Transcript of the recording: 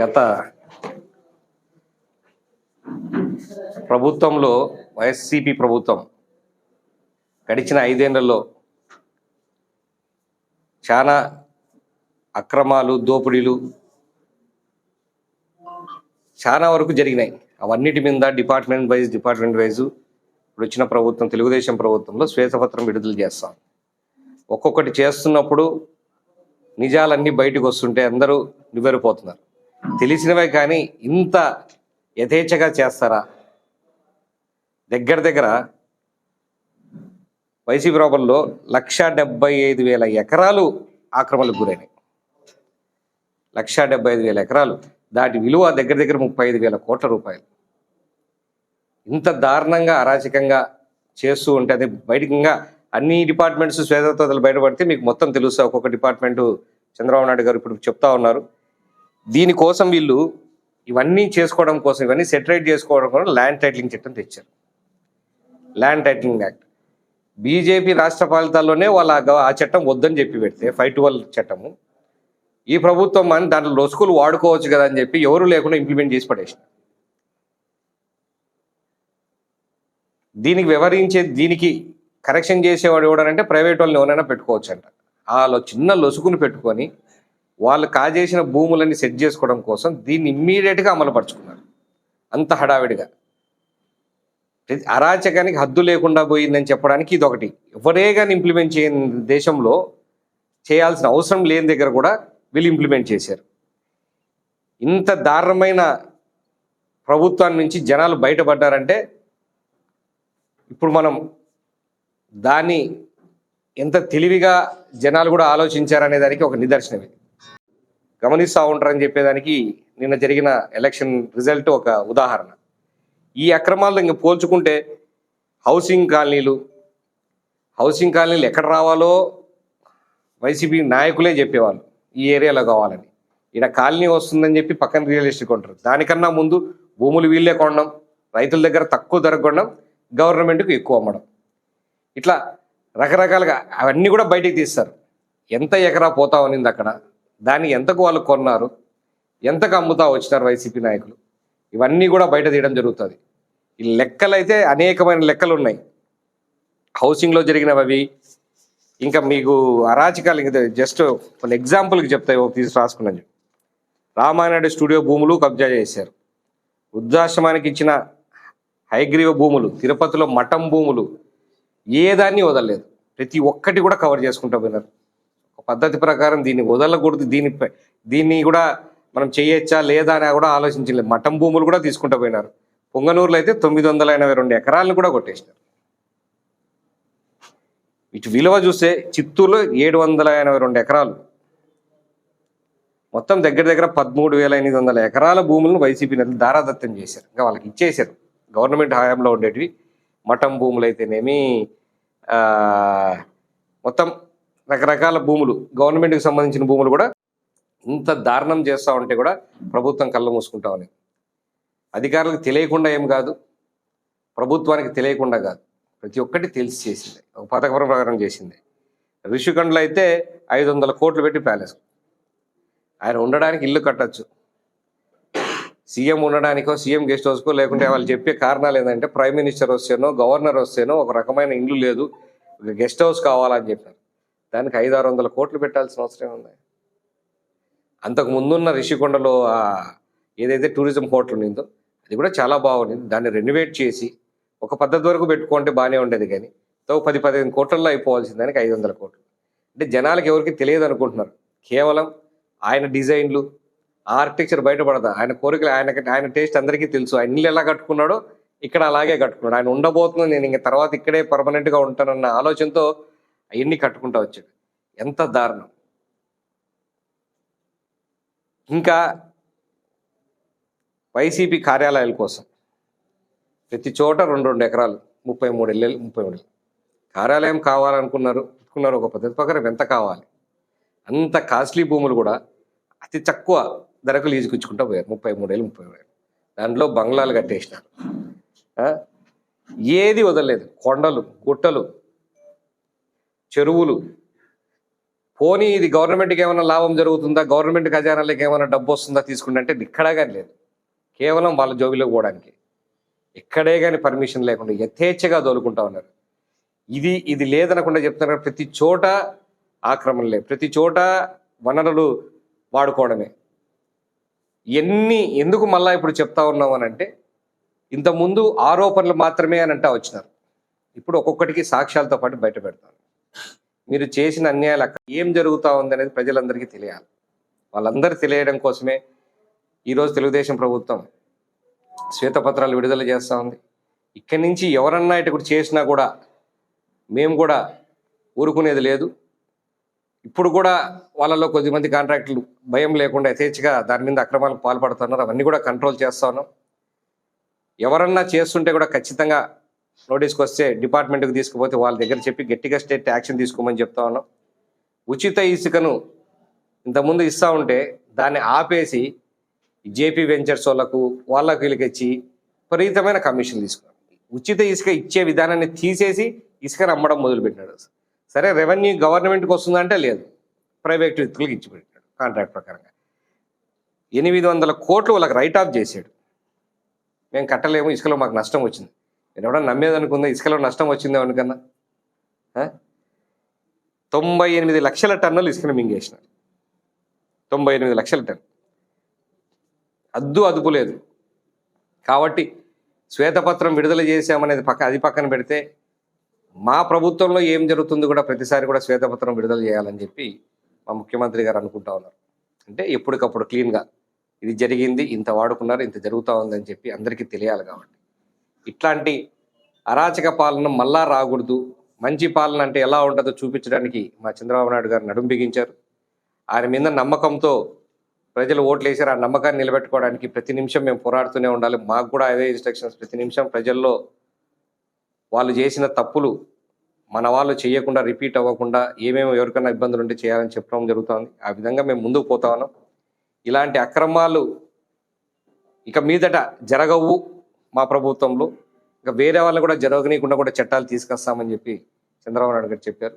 గత ప్రభుత్వంలో వైఎస్సిపి ప్రభుత్వం గడిచిన ఐదేళ్ళలో చాలా అక్రమాలు దోపిడీలు చాలా వరకు జరిగినాయి. అవన్నిటి మీద డిపార్ట్మెంట్ వైజ్ డిపార్ట్మెంట్ వైజ్ ఇప్పుడు వచ్చిన ప్రభుత్వం తెలుగుదేశం ప్రభుత్వంలో శ్వేతపత్రం విడుదల చేస్తాం. ఒక్కొక్కటి చేస్తున్నప్పుడు నిజాలన్నీ బయటకు వస్తుంటే అందరూ నివ్వెరిపోతున్నారు తెలిసినవే కానీ ఇంత యథేచ్ఛగా చేస్తారా? దగ్గర దగ్గర వైసీపీ ప్రాబల్లో లక్ష డెబ్బై ఐదు వేల ఎకరాలు ఆక్రమణకు గురైనాయి. లక్ష డెబ్బై ఐదు వేల ఎకరాలు. దాటి విలువ దగ్గర దగ్గర ముప్పై ఐదు వేల కోట్ల రూపాయలు. ఇంత దారుణంగా అరాచకంగా చేస్తూ ఉంటే అది బయటకంగా అన్ని డిపార్ట్మెంట్స్ శ్వేతత్వాలు బయటపడితే మీకు మొత్తం తెలుస్తా ఒక్కొక్క డిపార్ట్మెంటు చంద్రబాబు నాయుడు గారు ఇప్పుడు చెప్తా ఉన్నారు. దీనికోసం వీళ్ళు ఇవన్నీ చేసుకోవడం కోసం ఇవన్నీ సెటరేట్ చేసుకోవడం కోసం ల్యాండ్ టైటిలింగ్ చట్టం తెచ్చారు. Land titling act. బీజేపీ రాష్ట్ర ఫలితాల్లోనే వాళ్ళ ఆ చట్టం వద్దని చెప్పి పెడితే ఫైవ్ ట్వెల్వ్ చట్టము ఈ ప్రభుత్వం అని దాంట్లో లొసుకులు వాడుకోవచ్చు కదా అని చెప్పి ఎవరు లేకుండా ఇంప్లిమెంట్ చేసి పడేసిన దీనికి వివరించే దీనికి కరెక్షన్ చేసేవాడు ఎవడనంటే ప్రైవేట్ వాళ్ళని ఎవరైనా పెట్టుకోవచ్చు అంట వాళ్ళు చిన్న లొసుకుని పెట్టుకొని వాళ్ళు కాజేసిన భూములన్నీ సెట్ చేసుకోవడం కోసం దీన్ని ఇమ్మీడియట్గా అమలుపరుచుకున్నారు అంత హడావిడిగా. అరాచకానికి హద్దు లేకుండా పోయిందని చెప్పడానికి ఇది ఒకటి ఎవరే కానీ ఇంప్లిమెంట్ చేయని దేశంలో చేయాల్సిన అవసరం లేని దగ్గర కూడా వీళ్ళు ఇంప్లిమెంట్ చేశారు. ఇంత దారుణమైన ప్రభుత్వాన్ని నుంచి జనాలు బయటపడ్డారంటే ఇప్పుడు మనం దాన్ని ఎంత తెలివిగా జనాలు కూడా ఆలోచించారనే దానికి ఒక నిదర్శనం ఇది గమనిస్తూ ఉంటారని చెప్పేదానికి నిన్న జరిగిన ఎలక్షన్ రిజల్ట్ ఒక ఉదాహరణ. ఈ అక్రమాలను ఇంక పోల్చుకుంటే హౌసింగ్ కాలనీలు హౌసింగ్ కాలనీలు ఎక్కడ రావాలో వైసీపీ నాయకులే చెప్పేవాళ్ళు ఈ ఏరియాలో కావాలని. ఇక్కడ కాలనీ వస్తుందని చెప్పి పక్కన రియల్ ఎస్టేట్ కొంటారు. దానికన్నా ముందు భూములు వీళ్ళే కొనడం రైతుల దగ్గర తక్కువ ధర కొనడం గవర్నమెంట్కి ఎక్కువ అమ్మడం. ఇట్లా రకరకాలుగా అవన్నీ కూడా బయటికి తీస్తారు. ఎంత ఎకరా పోతా ఉన్నింది అక్కడ? దాన్ని ఎంతకు వాళ్ళు కొన్నారు ఎంతకు అమ్ముతా వచ్చినారు వైసీపీ నాయకులు ఇవన్నీ కూడా బయట తీయడం జరుగుతుంది. ఈ లెక్కలైతే అనేకమైన లెక్కలు ఉన్నాయి. హౌసింగ్లో జరిగినవి అవి ఇంకా మీకు అరాచకాలు ఇంకా జస్ట్ కొన్ని ఎగ్జాంపుల్కి చెప్తాయి ఒక తీసి రాసుకున్నాను రామానాయుడు స్టూడియో భూములు కబ్జా చేశారు. వృద్ధాశ్రమానికి ఇచ్చిన హైగ్రీవ భూములు తిరుపతిలో మఠం భూములు ఏ దాన్ని వదలలేదు. ప్రతి ఒక్కటి కూడా కవర్ చేసుకుంటూ పోయినారు. పద్ధతి ప్రకారం దీన్ని వదలకూడదు. దీని దీన్ని కూడా మనం చేయొచ్చా లేదా అని కూడా ఆలోచించలేదు. మఠం భూములు కూడా తీసుకుంటూ పోయినారు. పొంగనూరులో అయితే తొమ్మిది వందల ఎనభై రెండు ఎకరాలను కూడా కొట్టేసినారు. ఇటు విలువ చూస్తే చిత్తూరులో ఏడు వందల ఎనభై రెండు ఎకరాలు. మొత్తం దగ్గర దగ్గర పదమూడు వేల ఎనిమిది వందల ఎకరాల భూములను వైసీపీ నేతలు దారాదత్తం చేశారు. ఇంకా వాళ్ళకి ఇచ్చేశారు. గవర్నమెంట్ హయాంలో ఉండేటివి. మఠం భూములు అయితేనేమి మొత్తం రకరకాల భూములు గవర్నమెంట్కి సంబంధించిన భూములు కూడా ఇంత దారుణం చేస్తూ ఉంటే కూడా ప్రభుత్వం కళ్ళు మూసుకుంటా అధికారులకు తెలియకుండా ఏం కాదు ప్రభుత్వానికి తెలియకుండా కాదు. ప్రతి ఒక్కటి తెలిసి చేసింది ఒక పథక ప్రకారం చేసింది. రిషికొండలో అయితే ఐదు వందల కోట్లు పెట్టి ప్యాలెస్. ఆయన ఉండడానికి ఇల్లు కట్టచ్చు. సీఎం ఉండడానికో సీఎం గెస్ట్ హౌస్కో లేకుంటే వాళ్ళు చెప్పే కారణాలు ఏంటంటే ప్రైమ్ మినిస్టర్ వస్తేనో గవర్నర్ వస్తేనో ఒక రకమైన ఇల్లు లేదు గెస్ట్ హౌస్ కావాలని చెప్పారు. దానికి ఐదు ఆరు వందల కోట్లు పెట్టాల్సిన అవసరం ఉంది. అంతకు ముందున్న రిషికొండలో ఆ ఏదైతే టూరిజం హోటల్ ఉన్నిందో అది కూడా చాలా బాగుంది దాన్ని రెనోవేట్ చేసి ఒక పద్ధతి వరకు పెట్టుకుంటే బాగానే ఉండేది కానీ తో పది పదిహేను కోట్లలో అయిపోవాల్సిన దానికి ఐదు వందల కోట్లు. అంటే జనాలకి ఎవరికి తెలియదు అనుకుంటున్నారు. కేవలం ఆయన డిజైన్లు ఆర్కిటెక్చర్ బయటపడదా ఆయన కోరికలు ఆయన ఆయన టేస్ట్ అందరికీ తెలుసు. ఆయన ఇల్లు ఎలా కట్టుకున్నాడో ఇక్కడ అలాగే కట్టుకున్నాడు. ఆయన ఉండబోతుంది నేను ఇంక తర్వాత ఇక్కడే పర్మనెంట్గా ఉంటానన్న ఆలోచనతో అవన్నీ కట్టుకుంటా వచ్చాడు. ఎంత దారుణం. ఇంకా వైసీపీ కార్యాలయాల కోసం ప్రతి చోట రెండు రెండు ఎకరాలు ముప్పై మూడు ఇళ్ళు ముప్పై మూడు కార్యాలయం కావాలనుకున్నారు పెట్టుకున్నారు ఒక పద్ధతి ప్రకారం ఎంత కావాలి? అంత కాస్ట్లీ భూములు కూడా అతి తక్కువ ధరకు లీజుకిచ్చుకుంటూ పోయారు. ముప్పై మూడేళ్ళు ముప్పై వేలు దాంట్లో బంగ్లాలు కట్టేసినారు. ఏది వదలలేదు. కొండలు గుట్టలు చెరువులు. పోనీ ఇది గవర్నమెంట్కి ఏమైనా లాభం జరుగుతుందా? గవర్నమెంట్ ఖజానాలకు ఏమైనా డబ్బు వస్తుందా తీసుకుంటే అంటే ఇక్కడా కానీ లేదు. కేవలం వాళ్ళ జోబిలో పోవడానికి. ఇక్కడే కానీ పర్మిషన్ లేకుండా యథేచ్ఛగా దోలుకుంటా ఉన్నారు. ఇది ఇది లేదనకుండా చెప్తున్నారు. ప్రతి చోట ఆక్రమణలే ప్రతి చోట వనరులు వాడుకోవడమే. ఎన్ని ఎందుకు మళ్ళా ఇప్పుడు చెప్తా ఉన్నాం అని అంటే ఇంతకుముందు ఆరోపణలు మాత్రమే అని అంటా వచ్చినారు. ఇప్పుడు ఒక్కొక్కటికి సాక్ష్యాలతో పాటు బయట పెడతాను మీరు చేసిన అన్యాయాలు అక్కడ ఏం జరుగుతూ ఉంది అనేది ప్రజలందరికీ తెలియాలి. వాళ్ళందరూ తెలియడం కోసమే ఈరోజు తెలుగుదేశం ప్రభుత్వం శ్వేతపత్రాలు విడుదల చేస్తూ ఉంది. ఇక్కడి నుంచి ఎవరన్నా ఇటు చేసినా కూడా మేము కూడా ఊరుకునేది లేదు. ఇప్పుడు కూడా వాళ్ళలో కొద్దిమంది కాంట్రాక్టులు భయం లేకుండా యథేచ్ఛగా దాని మీద అక్రమాలకు పాల్పడుతున్నారు. అవన్నీ కూడా కంట్రోల్ చేస్తా ఉన్నాం. ఎవరన్నా చేస్తుంటే కూడా ఖచ్చితంగా నోటీస్కి వస్తే డిపార్ట్మెంట్కి తీసుకుపోతే వాళ్ళ దగ్గర చెప్పి గట్టిగా స్టేట్ యాక్షన్ తీసుకోమని చెప్తా ఉన్నాం. ఉచిత ఇసుకను ఇంతకుముందు ఇస్తా ఉంటే దాన్ని ఆపేసి జేపీ వెంచర్స్ వాళ్ళకు వాళ్ళకు వీళ్ళకిచ్చి విపరీతమైన కమిషన్ తీసుకున్నాం. ఉచిత ఇసుక ఇచ్చే విధానాన్ని తీసేసి ఇసుకను అమ్మడం మొదలుపెట్టినాడు. సరే రెవెన్యూ గవర్నమెంట్కి వస్తుందంటే లేదు. ప్రైవేట్ వ్యక్తులకు ఇచ్చి పెట్టాడు కాంట్రాక్ట్ ప్రకారంగా. ఎనిమిది వందల కోట్లు వాళ్ళకి రైట్ ఆఫ్ చేశాడు. మేము కట్టలేము ఇసుకలో మాకు నష్టం వచ్చింది. నేను ఎవడన్నా నమ్మేది అనుకుందా ఇసుకలో నష్టం వచ్చిందే అనుకన్నా తొంభై ఎనిమిది లక్షల టన్నులు ఇసుకను మింగేసినారు తొంభై ఎనిమిది లక్షల టన్ను. అద్దు అదుపు లేదు. కాబట్టి శ్వేతపత్రం విడుదల చేశామనేది పక్క అది పక్కన పెడితే మా ప్రభుత్వంలో ఏం జరుగుతుంది కూడా ప్రతిసారి కూడా శ్వేతపత్రం విడుదల చేయాలని చెప్పి మా ముఖ్యమంత్రి గారు అనుకుంటా ఉన్నారు. అంటే ఎప్పటికప్పుడు క్లీన్గా ఇది జరిగింది ఇంత వాడుకున్నారు ఇంత జరుగుతూ ఉందని చెప్పి అందరికీ తెలియాలి కాబట్టి. ఇట్లాంటి అరాచక పాలన మళ్ళా రాకూడదు. మంచి పాలన అంటే ఎలా ఉంటుందో చూపించడానికి మా చంద్రబాబు నాయుడు గారు నడుం బిగించారు. ఆయన మీద నమ్మకంతో ప్రజలు ఓట్లేసారు ఆ నమ్మకాన్ని నిలబెట్టుకోవడానికి ప్రతి నిమిషం మేము పోరాడుతూనే ఉండాలి. మాకు కూడా అదే ఇన్స్ట్రక్షన్స్ ప్రతి నిమిషం ప్రజల్లో వాళ్ళు చేసిన తప్పులు మన వాళ్ళు చేయకుండా రిపీట్ అవ్వకుండా ఏమేమి ఎవరికైనా ఇబ్బందులు ఉంటే చేయాలని చెప్పడం జరుగుతుంది. ఆ విధంగా మేము ముందుకు పోతా ఉన్నాం. ఇలాంటి అక్రమాలు ఇక మీదట జరగవు. మా ప్రభుత్వంలో. ఇంకా వేరే వాళ్ళని కూడా జరగనీయకుండా కూడా చట్టాలు తీసుకొస్తామని చెప్పి చంద్రబాబు నాయుడు గారు చెప్పారు.